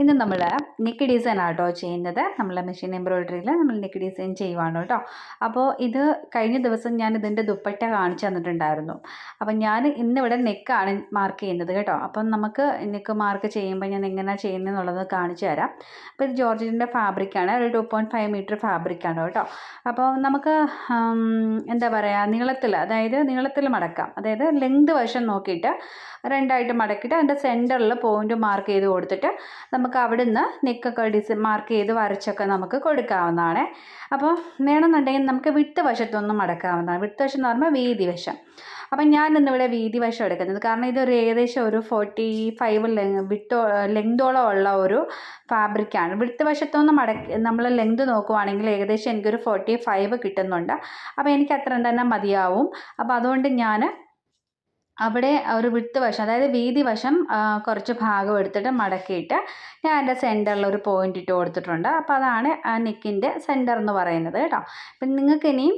ഇന്ന് നമ്മൾ neck design ആട്ടോ ചെയ്യുന്നത്. നമ്മൾ മെഷീൻ എംബ്രോയിഡറിയിൽ നമ്മൾ നെക്ക് ഡിസൈൻ ചെയ്യുവാണ് കേട്ടോ അപ്പോൾ ഇത് കഴിഞ്ഞ ദിവസം ഞാൻ ഇതിന്റെ ദുപ്പട്ട കാണിച്ചു തന്നിട്ടുണ്ടായിരുന്നു. അപ്പം ഞാൻ ഇന്നിവിടെ നെക്കാണ് മാർക്ക് ചെയ്യുന്നത് കേട്ടോ. അപ്പം നമുക്ക് നെക്ക് മാർക്ക് ചെയ്യുമ്പോൾ ഞാൻ എങ്ങനെയാണ് ചെയ്യുന്നത് എന്നുള്ളത് കാണിച്ചു തരാം. അപ്പോൾ ഇത് ജോർജിന്റെ ഫാബ്രിക്കാണ് ഒരു ടു പോയിന്റ് ഫൈവ് മീറ്റർ ഫാബ്രിക്കാണ് കേട്ടോ. അപ്പോൾ നമുക്ക് എന്താ പറയുക നീളത്തിൽ അതായത് നീളത്തിൽ മടക്കാം. അതായത് ലെങ്ത് വശം നോക്കിയിട്ട് രണ്ടായിട്ട് മടക്കിയിട്ട് അതിന്റെ സെന്ററിൽ പോയിന്റ് മാർക്ക് ചെയ്ത് കൊടുത്തിട്ട് നമുക്ക് അവിടുന്ന് നെക്കൊക്കെ ഡിസൈൻ മാർക്ക് ചെയ്ത് വരച്ചൊക്കെ നമുക്ക് കൊടുക്കാവുന്നതാണ്. അപ്പോൾ വേണമെന്നുണ്ടെങ്കിൽ നമുക്ക് വിട്ട് വശത്തൊന്നും മടക്കാവുന്നതാണ്. വിട്ട് വശം എന്ന് പറയുമ്പോൾ വീതി വശം അപ്പം ഞാൻ ഇന്നിവിടെ വീതി വശം എടുക്കുന്നത്. കാരണം ഇതൊരു ഏകദേശം ഒരു ഫോർട്ടി ഫൈവ് ലെങ് വിട്ടോ ലെങ്തോളം ഉള്ള ഒരു ഫാബ്രിക്കാണ് വിട്ട് വശത്തൊന്നും മടക്കി നമ്മൾ ലെങ്ത് നോക്കുവാണെങ്കിൽ ഏകദേശം എനിക്കൊരു ഫോർട്ടി ഫൈവ് കിട്ടുന്നുണ്ട്. അപ്പോൾ എനിക്ക് അത്രയും തന്നെ മതിയാവും. അപ്പോൾ അതുകൊണ്ട് ഞാൻ അവിടെ ഒരു വിട്ട് വശം അതായത് വീതി വശം കുറച്ച് ഭാഗം എടുത്തിട്ട് മടക്കിയിട്ട് ഞാൻ എന്റെ സെന്ററിൽ ഒരു പോയിന്റ് ഇട്ട് കൊടുത്തിട്ടുണ്ട്. അപ്പോൾ അതാണ് ആ നെക്കിന്റെ സെന്റർ എന്ന് പറയുന്നത് കേട്ടോ. അപ്പം നിങ്ങൾക്ക് ഇനിയും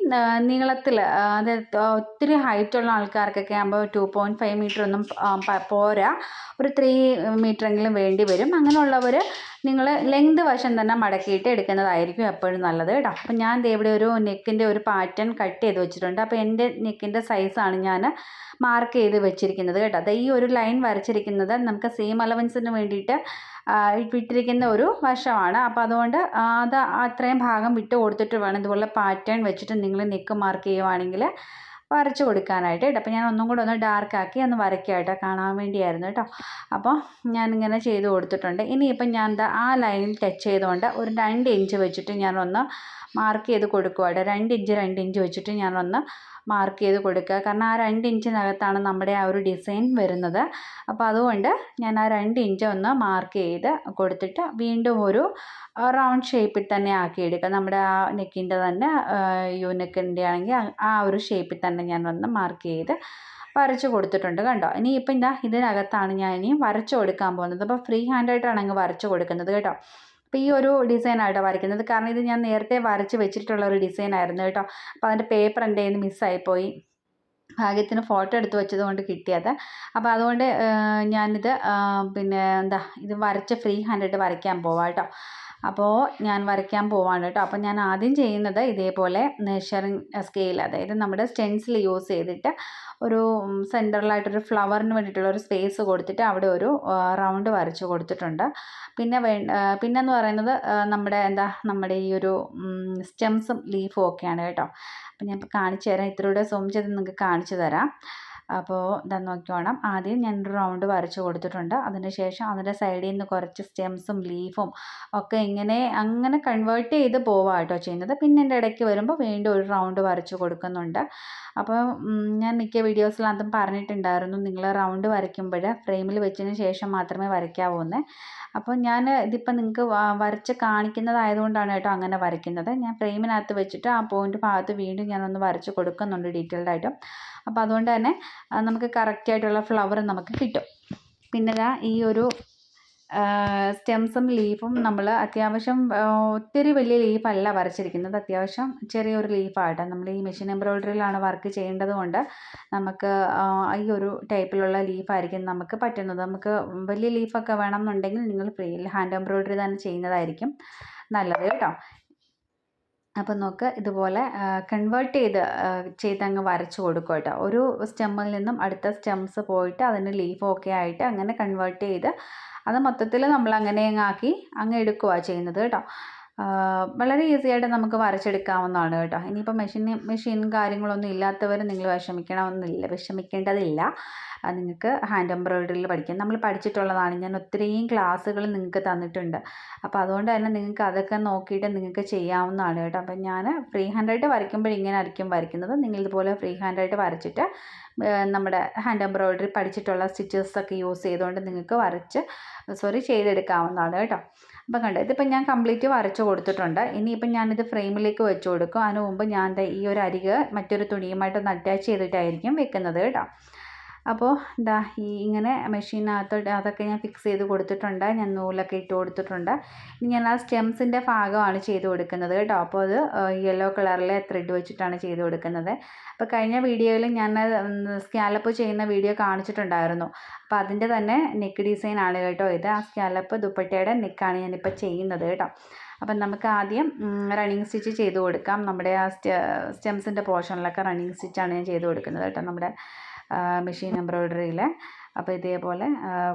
നീളത്തിൽ അതായത് ഒത്തിരി ഹൈറ്റുള്ള ആൾക്കാർക്കൊക്കെ ആകുമ്പോൾ ടു പോയിന്റ് ഫൈവ് മീറ്റർ ഒന്നും പോരാ. ഒരു ത്രീ മീറ്ററെങ്കിലും വേണ്ടി വരും. അങ്ങനെയുള്ളവർ നിങ്ങൾ ലെങ്ത് വശം തന്നെ മടക്കിയിട്ട് എടുക്കുന്നതായിരിക്കും എപ്പോഴും നല്ലത് കേട്ടോ. അപ്പം ഞാൻ ഇവിടെ ഒരു നെക്കിന്റെ ഒരു പാറ്റേൺ കട്ട് ചെയ്ത് വെച്ചിട്ടുണ്ട്. അപ്പോൾ എന്റെ നെക്കിന്റെ സൈസാണ് ഞാൻ മാർക്ക് ചെയ്ത് വെച്ചിരിക്കുന്നത് കേട്ടോ. ദേ ഈ ഒരു ലൈൻ വരച്ചിരിക്കുന്നത് നമുക്ക് സെയിം അലവൻസിന് വേണ്ടിയിട്ട് വിട്ടിരിക്കുന്ന ഒരു വശമാണ്. അപ്പോൾ അതുകൊണ്ട് അത് അത്രയും ഭാഗം വിട്ട് കൊടുത്തിട്ട് വേണം ഇതുപോലെ പാറ്റേൺ വെച്ചിട്ട് നിങ്ങൾ നെക്ക് മാർക്ക് ചെയ്യുവാണെങ്കിൽ വരച്ച് കൊടുക്കാനായിട്ട് കേട്ടോ. അപ്പോൾ ഞാൻ ഒന്നും കൂടെ ഒന്ന് ഡാർക്ക് ആക്കി ഒന്ന് വരയ്ക്കാം കേട്ടോ. കാണാൻ വേണ്ടിയായിരുന്നു കേട്ടോ. അപ്പോൾ ഞാനിങ്ങനെ ചെയ്ത് കൊടുത്തിട്ടുണ്ട്. ഇനിയിപ്പം ഞാൻ എന്താ ആ ലൈനിൽ ടച്ച് ചെയ്തുകൊണ്ട് ഒരു രണ്ട് ഇഞ്ച് വെച്ചിട്ട് ഞാനൊന്ന് മാർക്ക് ചെയ്ത് കൊടുക്കുവാട്ടോ രണ്ട് ഇഞ്ച് രണ്ട് ഇഞ്ച് വെച്ചിട്ട് ഞാനൊന്ന് മാർക്ക് ചെയ്ത് കൊടുക്കുക. കാരണം ആ രണ്ട് ഇഞ്ചിനകത്താണ് നമ്മുടെ ആ ഒരു ഡിസൈൻ വരുന്നത്. അപ്പോൾ അതുകൊണ്ട് ഞാൻ ആ രണ്ട് ഇഞ്ച് ഒന്ന് മാർക്ക് ചെയ്ത് കൊടുത്തിട്ട് വീണ്ടും ഒരു റൗണ്ട് ഷേപ്പിൽ തന്നെ ആക്കി എടുക്കുക നമ്മുടെ ആ നെക്കിന്റെ തന്നെ യൂനെക്കിന്റെ ആണെങ്കിൽ ആ- ഒരു ഷേപ്പിൽ തന്നെ ഞാൻ ഒന്ന് മാർക്ക് ചെയ്ത് വരച്ച് കൊടുത്തിട്ടുണ്ട് കണ്ടോ? ഇനി ഇപ്പം ഇതാ ഇതിനകത്താണ് ഞാൻ ഇനി വരച്ച് കൊടുക്കാൻ പോകുന്നത്. അപ്പോൾ ഫ്രീ ഹാൻഡായിട്ടാണ് അങ്ങ് വരച്ച് കൊടുക്കുന്നത് കേട്ടോ. അപ്പോൾ ഈ ഒരു ഡിസൈനായിട്ടോ വരയ്ക്കുന്നത്. കാരണം ഇത് ഞാൻ നേരത്തെ വരച്ച് വെച്ചിട്ടുള്ള ഒരു ഡിസൈൻ ആയിരുന്നു കേട്ടോ. അപ്പോൾ അതിന്റെ പേപ്പർ എന്റെ കയ്യിൽ നിന്ന് മിസ്സായിപ്പോയി ഭാഗ്യത്തിന് ഫോട്ടോ എടുത്ത് വെച്ചത് കൊണ്ട് കിട്ടിയത്. അപ്പോൾ അതുകൊണ്ട് ഞാനിത് പിന്നെ എന്താ ഇത് വരച്ച് ഫ്രീ ഹാൻഡായിട്ട് വരയ്ക്കാൻ പോവാം കേട്ടോ. അപ്പോൾ ഞാൻ വരയ്ക്കാൻ പോവാണ് കേട്ടോ. അപ്പോൾ ഞാൻ ആദ്യം ചെയ്യുന്നത് ഇതേപോലെ മെഷറിങ് സ്കെയിൽ അതായത് നമ്മുടെ സ്റ്റെൻസിൽ യൂസ് ചെയ്തിട്ട് ഒരു സെന്ററിലായിട്ടൊരു ഫ്ലവറിന് വേണ്ടിയിട്ടുള്ള ഒരു സ്പേസ് കൊടുത്തിട്ട് അവിടെ ഒരു റൗണ്ട് വരച്ച് കൊടുത്തിട്ടുണ്ട്. പിന്നെ വേ പിന്നെന്ന് പറയുന്നത് നമ്മുടെ എന്താ നമ്മുടെ ഈ ഒരു സ്റ്റെംസും ലീഫും ഒക്കെയാണ് കേട്ടോ. അപ്പം ഞാൻ ഇപ്പോൾ കാണിച്ചു തരാം. ഇത്രയൂടെ സൂം ചെയ്ത് നിങ്ങൾക്ക് കാണിച്ചു തരാം. അപ്പോൾ ഇതാ നോക്കിക്കോണം. ആദ്യം ഞാൻ ഒരു റൗണ്ട് വരച്ച് കൊടുത്തിട്ടുണ്ട്. അതിനുശേഷം അതിന്റെ സൈഡിൽ നിന്ന് കുറച്ച് സ്റ്റെംസും ലീഫും ഒക്കെ ഇങ്ങനെ അങ്ങനെ കൺവേർട്ട് ചെയ്ത് പോവാം കേട്ടോ ചെയ്യുന്നത്. പിന്നെ എന്റെ ഇടയ്ക്ക് വരുമ്പോൾ വീണ്ടും ഒരു റൗണ്ട് വരച്ച് കൊടുക്കുന്നുണ്ട്. അപ്പോൾ ഞാൻ മിക്ക വീഡിയോസിലതും പറഞ്ഞിട്ടുണ്ടായിരുന്നു. നിങ്ങൾ റൗണ്ട് വരയ്ക്കുമ്പോൾ ഫ്രെയിമിൽ വെച്ചതിന് ശേഷം മാത്രമേ വരയ്ക്കാവൂന്ന്. അപ്പോൾ ഞാൻ ഇതിപ്പോൾ നിങ്ങൾക്ക് വരച്ച് കാണിക്കുന്നതായതുകൊണ്ടാണ് കേട്ടോ അങ്ങനെ വരയ്ക്കുന്നത്. ഞാൻ ഫ്രെയിമിനകത്ത് വെച്ചിട്ട് ആ പോയിന്റ് ഭാഗത്ത് വീണ്ടും ഞാനൊന്ന് വരച്ച് കൊടുക്കുന്നുണ്ട് ഡീറ്റെയിൽഡ് ആയിട്ടും. അപ്പോൾ അതുകൊണ്ട് തന്നെ നമുക്ക് കറക്റ്റ് ആയിട്ടുള്ള ഫ്ലവർ നമുക്ക് കിട്ടും. പിന്നെ ഈ ഒരു സ്റ്റെംസും ലീഫും നമ്മൾ അത്യാവശ്യം ഒത്തിരി വലിയ ലീഫല്ല വരച്ചിരിക്കുന്നത്. അത്യാവശ്യം ചെറിയൊരു ലീഫായിട്ട് നമ്മൾ ഈ മെഷീൻ എംബ്രോയിഡറിയിലാണ് വർക്ക് ചെയ്യേണ്ടത് കൊണ്ട് നമുക്ക് ഈ ഒരു ടൈപ്പിലുള്ള ലീഫായിരിക്കും നമുക്ക് പറ്റുന്നത്. നമുക്ക് വലിയ ലീഫൊക്കെ വേണമെന്നുണ്ടെങ്കിൽ നിങ്ങൾ ഫ്രീ ഹാൻഡ് എംബ്രോയിഡറി തന്നെ ചെയ്യുന്നതായിരിക്കും നല്ലത് കേട്ടോ. അപ്പം നോക്ക് ഇതുപോലെ കൺവേർട്ട് ചെയ്ത് ചെയ്തങ്ങ് വരച്ച് കൊടുക്കും കേട്ടോ. ഒരു സ്റ്റെമ്മിൽ നിന്നും അടുത്ത സ്റ്റെംസ് പോയിട്ട് അതിന് ലീഫ് ഒക്കെ ആയിട്ട് അങ്ങനെ കൺവേർട്ട് ചെയ്ത് അത് മൊത്തത്തിൽ നമ്മൾ അങ്ങനെ അങ്ങ് ആക്കി അങ്ങ് എടുക്കുക ചെയ്യുന്നത് കേട്ടോ. വളരെ ഈസി ആയിട്ട് നമുക്ക് വരച്ചെടുക്കാവുന്നതാണ് കേട്ടോ. ഇനിയിപ്പോൾ മെഷീൻ മെഷീൻ കാര്യങ്ങളൊന്നും ഇല്ലാത്തവർ നിങ്ങൾ വിഷമിക്കണമെന്നില്ല വിഷമിക്കേണ്ടതില്ല. നിങ്ങൾക്ക് ഹാൻഡ് എംബ്രോയിഡറിയിൽ പഠിക്കാം. നമ്മൾ പഠിച്ചിട്ടുള്ളതാണ്. ഞാൻ ഒത്തിരിയും ക്ലാസ്സുകൾ നിങ്ങൾക്ക് തന്നിട്ടുണ്ട്. അപ്പോൾ അതുകൊണ്ട് തന്നെ നിങ്ങൾക്ക് അതൊക്കെ നോക്കിയിട്ട് നിങ്ങൾക്ക് ചെയ്യാവുന്നതാണ് കേട്ടോ. അപ്പം ഞാൻ ഫ്രീ ഹാൻഡായിട്ട് വരയ്ക്കുമ്പോൾ ഇങ്ങനെ ആയിരിക്കും വരയ്ക്കുന്നത്. നിങ്ങൾ ഇതുപോലെ ഫ്രീ ഹാൻഡായിട്ട് വരച്ചിട്ട് നമ്മുടെ ഹാൻഡ് എംബ്രോയിഡറി പഠിച്ചിട്ടുള്ള സ്റ്റിച്ചസ് ഒക്കെ യൂസ് ചെയ്തുകൊണ്ട് നിങ്ങൾക്ക് വരച്ച് സോറി ചെയ്തെടുക്കാവുന്നതാണ് കേട്ടോ. അപ്പം കണ്ടോ ഇതിപ്പോൾ ഞാൻ കംപ്ലീറ്റ് വരച്ച് കൊടുത്തിട്ടുണ്ട്. ഇനിയിപ്പം ഞാനിത് ഫ്രെയിമിലേക്ക് വെച്ച് കൊടുക്കും. അതിന് മുമ്പ് ഞാൻ ഈ ഒരു അരിക് മറ്റൊരു തുണിയുമായിട്ട് ഒന്ന് അറ്റാച്ച് ചെയ്തിട്ടായിരിക്കും വെക്കുന്നത് കേട്ടോ. അപ്പോൾ ദാ ഈ ഇങ്ങനെ മെഷീനകത്ത് അതൊക്കെ ഞാൻ ഫിക്സ് ചെയ്ത് കൊടുത്തിട്ടുണ്ട്. ഞാൻ നൂലൊക്കെ ഇട്ട് കൊടുത്തിട്ടുണ്ട്. ഇനി ഞാൻ ആ സ്റ്റെംസിന്റെ ഭാഗമാണ് ചെയ്ത് കൊടുക്കുന്നത് കേട്ടോ. അപ്പോൾ അത് യെല്ലോ കളറിലെ ത്രെഡ് വെച്ചിട്ടാണ് ചെയ്ത് കൊടുക്കുന്നത്. അപ്പോൾ കഴിഞ്ഞ വീഡിയോയിൽ ഞാൻ സ്കാലപ്പ് ചെയ്യുന്ന വീഡിയോ കാണിച്ചിട്ടുണ്ടായിരുന്നു. അപ്പോൾ അതിന്റെ തന്നെ നെക്ക് ഡിസൈൻ ആണ് കേട്ടോ ഇത്. ആ സ്കാലപ്പ് ദുപ്പട്ടയുടെ നെക്കാണ് ഞാനിപ്പോൾ ചെയ്യുന്നത് കേട്ടോ. അപ്പം നമുക്ക് ആദ്യം റണ്ണിങ് സ്റ്റിച്ച് ചെയ്ത് കൊടുക്കാം. നമ്മുടെ ആ സ്റ്റെംസിന്റെ പോർഷനിലൊക്കെ റണ്ണിങ് സ്റ്റിച്ചാണ് ഞാൻ ചെയ്ത് കൊടുക്കുന്നത് കേട്ടോ. നമ്മുടെ മെഷീൻ എംബ്രോയ്ഡറിയിൽ അപ്പോൾ ഇതേപോലെ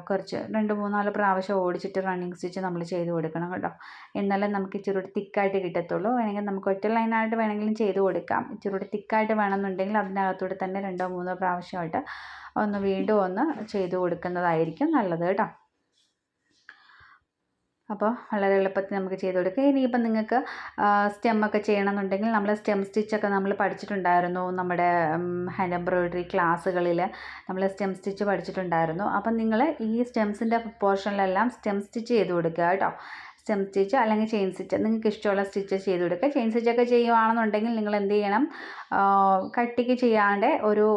കുറച്ച് രണ്ട് മൂന്നാൽ പ്രാവശ്യം ഓടിച്ചിട്ട് റണ്ണിങ് സ്റ്റിച്ച് നമ്മൾ ചെയ്ത് കൊടുക്കണം കേട്ടോ. എന്നാലേ നമുക്ക് ഇച്ചിരി കൂടി തിക്കായിട്ട് കിട്ടത്തുള്ളൂ. വേണമെങ്കിൽ നമുക്ക് ഒറ്റ ലൈനായിട്ട് വേണമെങ്കിലും ചെയ്ത് കൊടുക്കാം. ഇച്ചിരി കൂടി തിക്കായിട്ട് വേണമെന്നുണ്ടെങ്കിൽ അതിനകത്തൂടെ തന്നെ രണ്ടോ മൂന്നോ പ്രാവശ്യമായിട്ട് ഒന്ന് വീണ്ടും ഒന്ന് ചെയ്ത് കൊടുക്കുന്നതായിരിക്കും നല്ലത് കേട്ടോ. അപ്പോൾ വളരെ എളുപ്പത്തിൽ നമുക്ക് ചെയ്ത് കൊടുക്കാം. ഇനിയിപ്പം നിങ്ങൾക്ക് സ്റ്റെമ്മൊക്കെ ചെയ്യണമെന്നുണ്ടെങ്കിൽ നമ്മൾ സ്റ്റെം സ്റ്റിച്ചൊക്കെ നമ്മൾ പഠിച്ചിട്ടുണ്ടായിരുന്നു നമ്മുടെ ഹാൻഡ് എംബ്രോയിഡറി ക്ലാസ്സുകളിൽ നമ്മൾ സ്റ്റെം സ്റ്റിച്ച് പഠിച്ചിട്ടുണ്ടായിരുന്നു. അപ്പം നിങ്ങൾ ഈ സ്റ്റെംസിന്റെ പോർഷനിലെല്ലാം സ്റ്റെം സ്റ്റിച്ച് ചെയ്ത് കൊടുക്കുക കേട്ടോ. സ്റ്റെം സ്റ്റിച്ച് അല്ലെങ്കിൽ ചെയിൻ സ്റ്റിച്ച് നിങ്ങൾക്ക് ഇഷ്ടമുള്ള സ്റ്റിച്ച് ചെയ്ത് കൊടുക്കുക. ചെയിൻ സ്റ്റിച്ചൊക്കെ ചെയ്യുകയാണെന്നുണ്ടെങ്കിൽ നിങ്ങൾ എന്ത് ചെയ്യണം? കട്ടിക്ക് ചെയ്യാണ്ട് ഒരു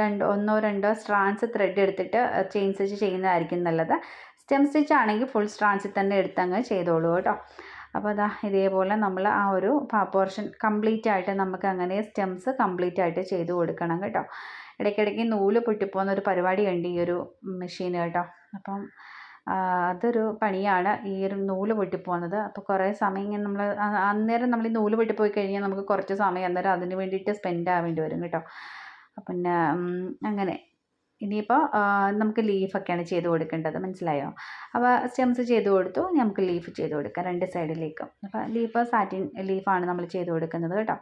രണ്ട് ഒന്നോ രണ്ടോ സ്ട്രാൻസ് ത്രെഡ് എടുത്തിട്ട് ചെയിൻ സ്റ്റിച്ച് ചെയ്യുന്നതായിരിക്കും നല്ലത്. സ്റ്റെം സ്റ്റിച്ച് ആണെങ്കിൽ ഫുൾ സ്ട്രാൻസിൽ തന്നെ എടുത്തങ്ങ് ചെയ്തോളൂ കേട്ടോ. അപ്പോൾ അതാ ഇതേപോലെ നമ്മൾ ആ ഒരു പോർഷൻ കംപ്ലീറ്റ് ആയിട്ട് നമുക്ക് അങ്ങനെ സ്റ്റെംസ് കംപ്ലീറ്റ് ആയിട്ട് ചെയ്ത് കൊടുക്കണം കേട്ടോ. ഇടയ്ക്കിടയ്ക്ക് നൂൽ പൊട്ടിപ്പോകുന്ന ഒരു പരിപാടി ഉണ്ട് ഈ ഒരു മെഷീൻ കേട്ടോ. അപ്പം അതൊരു പണിയാണ് ഈ ഒരു നൂൽ പൊട്ടിപ്പോകുന്നത്. അപ്പോൾ കുറേ സമയം ഇങ്ങനെ നമ്മൾ അന്നേരം നമ്മൾ ഈ നൂൽ പൊട്ടിപ്പോയി കഴിഞ്ഞാൽ നമുക്ക് കുറച്ച് സമയം അന്നേരം അതിന് വേണ്ടിയിട്ട് സ്പെൻഡ് ആവേണ്ടി വരും കേട്ടോ. പിന്നെ അങ്ങനെ. ഇനിയിപ്പോൾ നമുക്ക് ലീഫൊക്കെയാണ് ചെയ്ത് കൊടുക്കേണ്ടത്. മനസ്സിലായോ? അപ്പോൾ സ്റ്റെംസ് ചെയ്ത് കൊടുത്തു. നമുക്ക് ലീഫ് ചെയ്ത് കൊടുക്കാം രണ്ട് സൈഡിലേക്കും അപ്പോൾ ലീഫ് സാറ്റിൻ ലീഫാണ് നമ്മൾ ചെയ്ത് കൊടുക്കുന്നത് കേട്ടോ.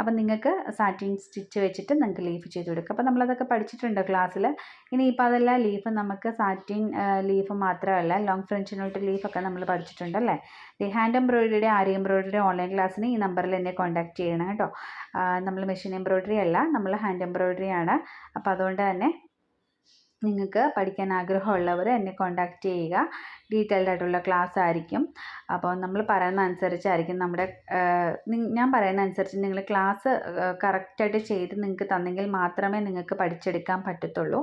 അപ്പം നിങ്ങൾക്ക് സാറ്റിൻ സ്റ്റിച്ച് വെച്ചിട്ട് നിങ്ങൾക്ക് ലീഫ് ചെയ്ത് കൊടുക്കാം. അപ്പോൾ നമ്മളതൊക്കെ പഠിച്ചിട്ടുണ്ട് ക്ലാസ്സിൽ ഇനിയിപ്പോൾ അതല്ല ലീഫ് നമുക്ക് സാറ്റിൻ ലീഫ് മാത്രമല്ല ലോങ് ഫ്രഞ്ച് നോട്ട് ലീഫൊക്കെ നമ്മൾ പഠിച്ചിട്ടുണ്ട് അല്ലേ? ദി ഹാൻഡ് എംബ്രോയിഡറിയുടെ ആരി എംബ്രോയിഡറി ഓൺലൈൻ ക്ലാസ്സിന് ഈ നമ്പറിൽ എന്നെ കോൺടാക്ട് ചെയ്യണം കേട്ടോ. നമ്മൾ മെഷീൻ എംബ്രോയിഡറി അല്ല നമ്മൾ ഹാൻഡ് എംബ്രോയിഡറി ആണ്. അപ്പോൾ അതുകൊണ്ട് തന്നെ നിങ്ങൾക്ക് പഠിക്കാൻ ആഗ്രഹമുള്ളവർ എന്നെ കോൺടാക്റ്റ് ചെയ്യുക. ഡീറ്റെയിൽഡ് ആയിട്ടുള്ള ക്ലാസ് ആയിരിക്കും. അപ്പോൾ നമ്മൾ പറയുന്ന അനുസരിച്ചായിരിക്കും നമ്മുടെ ഞാൻ പറയുന്ന അനുസരിച്ച് നിങ്ങൾ ക്ലാസ് കറക്റ്റായിട്ട് ചെയ്ത് നിങ്ങൾക്ക് തന്നെങ്കിൽ മാത്രമേ നിങ്ങൾക്ക് പഠിച്ചെടുക്കാൻ പറ്റത്തുള്ളൂ.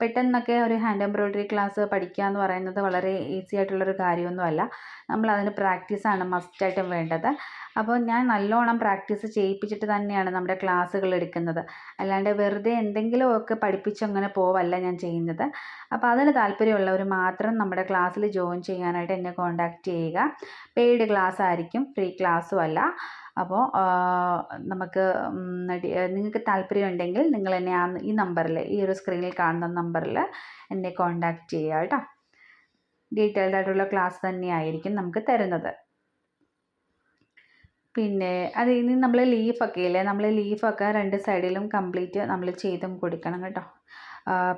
പെട്ടെന്നൊക്കെ ഒരു ഹാൻഡ് എംബ്രോയ്ഡറി ക്ലാസ് പഠിക്കുക എന്ന് പറയുന്നത് വളരെ ഈസി ആയിട്ടുള്ളൊരു കാര്യമൊന്നുമല്ല. നമ്മൾ അതിന് പ്രാക്ടീസാണ് മസ്റ്റായിട്ടും വേണ്ടത്. അപ്പോൾ ഞാൻ നല്ലോണം പ്രാക്ടീസ് ചെയ്യിപ്പിച്ചിട്ട് തന്നെയാണ് നമ്മുടെ ക്ലാസ്സുകൾ എടുക്കുന്നത്. അല്ലാണ്ട് വെറുതെ എന്തെങ്കിലുമൊക്കെ പഠിപ്പിച്ചങ്ങനെ പോവല്ല ഞാൻ ചെയ്യുന്നത്. അപ്പോൾ അതിന് താല്പര്യമുള്ളവർ മാത്രം നമ്മുടെ ക്ലാസ്സിൽ ജോയിൻ ചെയ്യാനായിട്ട് എന്നെ കോൺടാക്റ്റ് ചെയ്യുക. പെയ്ഡ് ക്ലാസ് ആയിരിക്കും ഫ്രീ ക്ലാസ്സും അല്ല. അപ്പോൾ നമുക്ക് നിങ്ങൾക്ക് താല്പര്യമുണ്ടെങ്കിൽ നിങ്ങൾ എന്നെ ആ ഈ നമ്പറിൽ ഈ ഒരു സ്ക്രീനിൽ കാണുന്ന നമ്പറിൽ എന്നെ കോൺടാക്റ്റ് ചെയ്യുക കേട്ടോ. ഡീറ്റെയിൽഡ് ആയിട്ടുള്ള ക്ലാസ് തന്നെയായിരിക്കും നമുക്ക് തരുന്നത്. പിന്നെ അത് ഇനി നമ്മൾ ലീഫൊക്കെ ഇല്ലേ? നമ്മൾ ലീഫൊക്കെ രണ്ട് സൈഡിലും കംപ്ലീറ്റ് നമ്മൾ ചെയ്തും കൊടുക്കണം കേട്ടോ.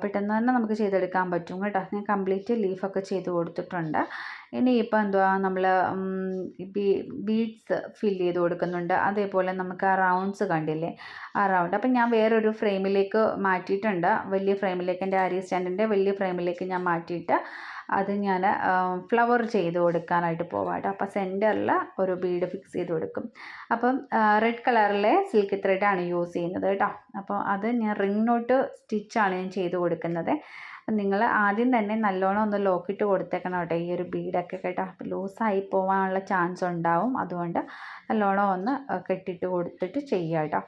പെട്ടെന്ന് തന്നെ നമുക്ക് ചെയ്തെടുക്കാൻ പറ്റും കേട്ടോ. ഞാൻ കംപ്ലീറ്റ് ലീഫൊക്കെ ചെയ്ത് കൊടുത്തിട്ടുണ്ട്. ഇനിയിപ്പോൾ എന്തുവാ നമ്മൾ ബീഡ്സ് ഫില്ല് ചെയ്ത് കൊടുക്കുന്നുണ്ട്. അതേപോലെ നമുക്ക് ആ റൗണ്ട്സ് കണ്ടില്ലേ? ആ റൗണ്ട്. അപ്പം ഞാൻ വേറൊരു ഫ്രെയിമിലേക്ക് മാറ്റിയിട്ടുണ്ട്. വലിയ ഫ്രെയിമിലേക്ക് എന്റെ അരി സ്റ്റാൻഡിന്റെ വലിയ ഫ്രെയിമിലേക്ക് ഞാൻ മാറ്റിയിട്ട് അത് ഞാൻ ഫ്ലവർ ചെയ്ത് കൊടുക്കാനായിട്ട് പോവാട്ടോ. അപ്പോൾ സെന്ററിൽ ഒരു ബീഡ് ഫിക്സ് ചെയ്ത് കൊടുക്കും. അപ്പം റെഡ് കളറിലെ സിൽക്ക് ത്രെഡാണ് യൂസ് ചെയ്യുന്നത് കേട്ടോ. അപ്പോൾ അത് ഞാൻ റിംഗ് നോട്ട് സ്റ്റിച്ചാണ് ഞാൻ ചെയ്ത് കൊടുക്കുന്നത്. നിങ്ങൾ ആദ്യം തന്നെ നല്ലോണം ഒന്ന് ലോക്കിട്ട് കൊടുത്തേക്കണം കേട്ടോ. ഈ ഒരു ബീഡൊക്കെ കേട്ടോ ലൂസായി പോകാനുള്ള ചാൻസ് ഉണ്ടാവും. അതുകൊണ്ട് നല്ലോണം ഒന്ന് കെട്ടിട്ട് കൊടുത്തിട്ട് ചെയ്യുക കേട്ടോ.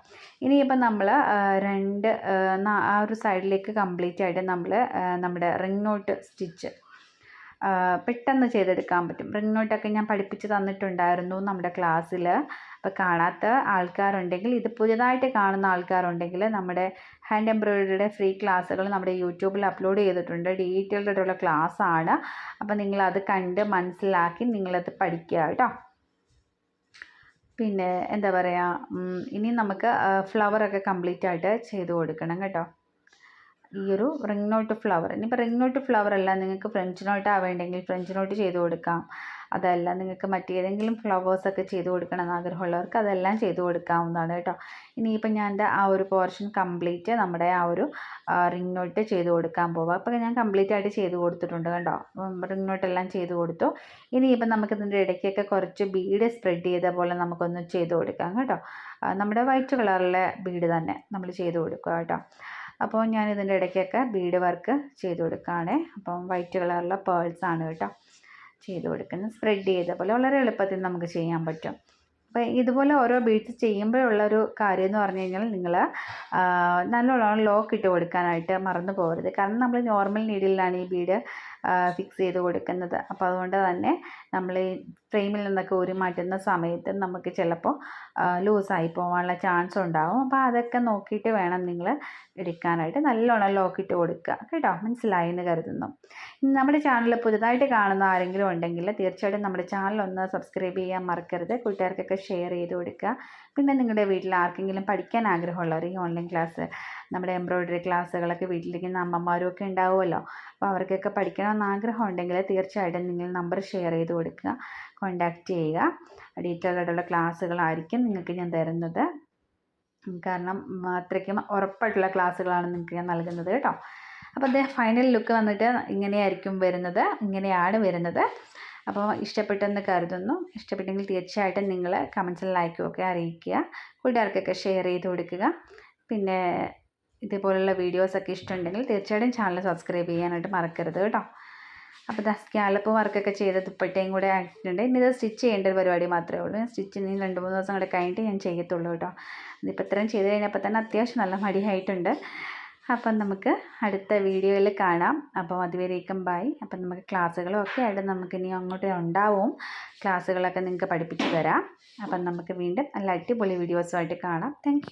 ഇനിയിപ്പോൾ നമ്മൾ രണ്ട് ആ ഒരു സൈഡിലേക്ക് കംപ്ലീറ്റ് ആയിട്ട് നമ്മൾ നമ്മുടെ റിംഗ് സ്റ്റിച്ച് പെട്ടെന്ന് ചെയ്തെടുക്കാൻ പറ്റും. റിംഗ് ഞാൻ പഠിപ്പിച്ച് തന്നിട്ടുണ്ടായിരുന്നു നമ്മുടെ ക്ലാസ്സിൽ അപ്പോൾ കാണാത്ത ആൾക്കാരുണ്ടെങ്കിൽ ഇത് പുതിയതായിട്ട് കാണുന്ന ആൾക്കാരുണ്ടെങ്കിൽ നമ്മുടെ ഹാൻഡ് എംബ്രോയിഡറിയുടെ ഫ്രീ ക്ലാസ്സുകൾ നമ്മുടെ യൂട്യൂബിൽ അപ്ലോഡ് ചെയ്തിട്ടുണ്ട്. ഡീറ്റെയിൽഡ് ആയിട്ടുള്ള ക്ലാസ് ആണ്. അപ്പോൾ നിങ്ങളത് കണ്ട് മനസ്സിലാക്കി നിങ്ങളത് പഠിക്കുക കേട്ടോ. പിന്നെ എന്താ പറയുക ഇനി നമുക്ക് ഫ്ലവറൊക്കെ കംപ്ലീറ്റ് ആയിട്ട് ചെയ്ത് കൊടുക്കണം കേട്ടോ. ഈ ഒരു റിംഗ് നോട്ട് ഫ്ലവർ ഇനിയിപ്പോൾ റിംഗ് നോട്ട് ഫ്ലവർ അല്ല നിങ്ങൾക്ക് ഫ്രഞ്ച് നോട്ട് ആവേണ്ടെങ്കിൽ ഫ്രഞ്ച് നോട്ട് ചെയ്ത് കൊടുക്കാം. അതല്ല നിങ്ങൾക്ക് മറ്റേതെങ്കിലും ഫ്ലവേഴ്സൊക്കെ ചെയ്ത് കൊടുക്കണം എന്ന് ആഗ്രഹമുള്ളവർക്ക് അതെല്ലാം ചെയ്ത് കൊടുക്കാവുന്നതാണ് കേട്ടോ. ഇനിയിപ്പോൾ ഞാൻ എന്റെ ആ ഒരു പോർഷൻ കംപ്ലീറ്റ് നമ്മുടെ ആ ഒരു റിംഗ് നോട്ട് ചെയ്ത് കൊടുക്കാൻ പോവാം. അപ്പോൾ ഞാൻ കംപ്ലീറ്റ് ആയിട്ട് ചെയ്ത് കൊടുത്തിട്ടുണ്ട് കേട്ടോ എല്ലാം ചെയ്ത് കൊടുത്തു. ഇനിയിപ്പോൾ നമുക്ക് ഇതിന്റെ ഇടയ്ക്കൊക്കെ കുറച്ച് ബീഡ് സ്പ്രെഡ് ചെയ്ത പോലെ നമുക്കൊന്ന് ചെയ്ത് കൊടുക്കാം കേട്ടോ. നമ്മുടെ വൈറ്റ് കളറിലെ ബീഡ് തന്നെ നമ്മൾ ചെയ്ത് കൊടുക്കുക കേട്ടോ. അപ്പോൾ ഞാൻ ഇതിന്റെ ഇടയ്ക്കൊക്കെ ബീഡ് വർക്ക് ചെയ്ത് കൊടുക്കുകയാണ്. അപ്പം വൈറ്റ് കളറിലെ പേൾസ് ആണ് കേട്ടോ. ചെയ്ത് കൊടുക്കുന്നത് സ്പ്രെഡ് ചെയ്ത പോലെ വളരെ എളുപ്പത്തിൽ നമുക്ക് ചെയ്യാൻ പറ്റും. അപ്പോൾ ഇതുപോലെ ഓരോ ബീഡ്സ് ചെയ്യുമ്പോഴുള്ളൊരു കാര്യം എന്ന് പറഞ്ഞു കഴിഞ്ഞാൽ നിങ്ങൾ നല്ലോണം ലോക്ക് ഇട്ട് കൊടുക്കാനായിട്ട് മറന്നു പോകരുത്. കാരണം നമ്മൾ നോർമൽ നീഡിലാണ് ഈ ബീഡ് ഫിക്സ് ചെയ്ത് കൊടുക്കുന്നത്. അപ്പോൾ അതുകൊണ്ട് തന്നെ നമ്മൾ ഈ ഫ്രെയിമിൽ നിന്നൊക്കെ ഊരി മാറ്റുന്ന സമയത്ത് നമുക്ക് ചിലപ്പോൾ ലൂസായി പോകാനുള്ള ചാൻസ് ഉണ്ടാവും. അപ്പോൾ അതൊക്കെ നോക്കിയിട്ട് വേണം നിങ്ങൾ എടുക്കാനായിട്ട്. നല്ലോണം ലോക്കിട്ട് കൊടുക്കുക. കേട്ടോ? മനസ്സിലായി എന്ന് കരുതുന്നു. നമ്മുടെ ചാനൽ പുതുതായിട്ട് കാണുന്ന ആരെങ്കിലും ഉണ്ടെങ്കിൽ തീർച്ചയായിട്ടും നമ്മുടെ ചാനൽ ഒന്ന് സബ്സ്ക്രൈബ് ചെയ്യാൻ മറക്കരുത്. കൂട്ടുകാർക്കൊക്കെ ഷെയർ ചെയ്ത് കൊടുക്കുക. പിന്നെ നിങ്ങളുടെ വീട്ടിൽ ആർക്കെങ്കിലും പഠിക്കാൻ ആഗ്രഹമുള്ളവർ ഈ ഓൺലൈൻ ക്ലാസ് നമ്മുടെ എംബ്രോയ്ഡറി ക്ലാസ്സുകളൊക്കെ വീട്ടിലിരിക്കുന്ന അമ്മമാരും ഒക്കെ ഉണ്ടാവുമല്ലോ. അപ്പോൾ അവർക്കൊക്കെ പഠിക്കണമെന്ന് ആഗ്രഹം ഉണ്ടെങ്കിൽ തീർച്ചയായിട്ടും നിങ്ങൾ നമ്പർ ഷെയർ ചെയ്ത് കൊടുക്കുക കോണ്ടാക്റ്റ് ചെയ്യുക. ഡീറ്റെയിൽ ആയിട്ടുള്ള ക്ലാസ്സുകളായിരിക്കും നിങ്ങൾക്ക് ഞാൻ തരുന്നത്. കാരണം അത്രയ്ക്കും ഉറപ്പായിട്ടുള്ള ക്ലാസ്സുകളാണ് നിങ്ങൾക്ക് ഞാൻ നൽകുന്നത് കേട്ടോ. അപ്പോൾ അതേ ഫൈനൽ ലുക്ക് വന്നിട്ട് ഇങ്ങനെയായിരിക്കും വരുന്നത് ഇങ്ങനെയാണ് വരുന്നത്. അപ്പോൾ ഇഷ്ടപ്പെട്ടെന്ന് കരുതുന്നു. ഇഷ്ടപ്പെട്ടെങ്കിൽ തീർച്ചയായിട്ടും നിങ്ങൾ കമൻസിൽ ലൈക്കും ഒക്കെ അറിയിക്കുക. കൂട്ടുകാർക്കൊക്കെ ഷെയർ ചെയ്ത് കൊടുക്കുക. പിന്നെ ഇതേപോലുള്ള വീഡിയോസൊക്കെ ഇഷ്ടമുണ്ടെങ്കിൽ തീർച്ചയായിട്ടും ചാനൽ സബ്സ്ക്രൈബ് ചെയ്യാനായിട്ട് മറക്കരുത് കേട്ടോ. അപ്പോൾ ദാ സ്കാലപ്പ് വർക്കൊക്കെ ചെയ്ത ദുപ്പട്ടയും കൂടെ ആക്കിയിട്ടുണ്ട്. ഇനി ഇത് സ്റ്റിച്ച് ചെയ്യേണ്ട ഒരു പരിപാടി മാത്രമേ ഉള്ളൂ. സ്റ്റിച്ച് ഇനി രണ്ട് മൂന്ന് ദിവസം കൂടെ കഴിഞ്ഞിട്ട് ഞാൻ ചെയ്യത്തുള്ളൂ കേട്ടോ. ഇതിപ്പോൾ ഇത്രയും ചെയ്ത് കഴിഞ്ഞപ്പോൾ തന്നെ അത്യാവശ്യം നല്ല മടിയായിട്ടുണ്ട്. അപ്പം നമുക്ക് അടുത്ത വീഡിയോയിൽ കാണാം. അപ്പോൾ അതുവരേക്കും ബൈ അപ്പം നമുക്ക് ക്ലാസ്സുകളും ഒക്കെ ആയിട്ട് നമുക്ക് ഇനി അങ്ങോട്ട് ഉണ്ടാവും. ക്ലാസ്സുകളൊക്കെ നിങ്ങൾക്ക് പഠിപ്പിച്ചു തരാം. അപ്പം നമുക്ക് വീണ്ടും നല്ല അടിപൊളി വീഡിയോസുമായിട്ട് കാണാം. താങ്ക്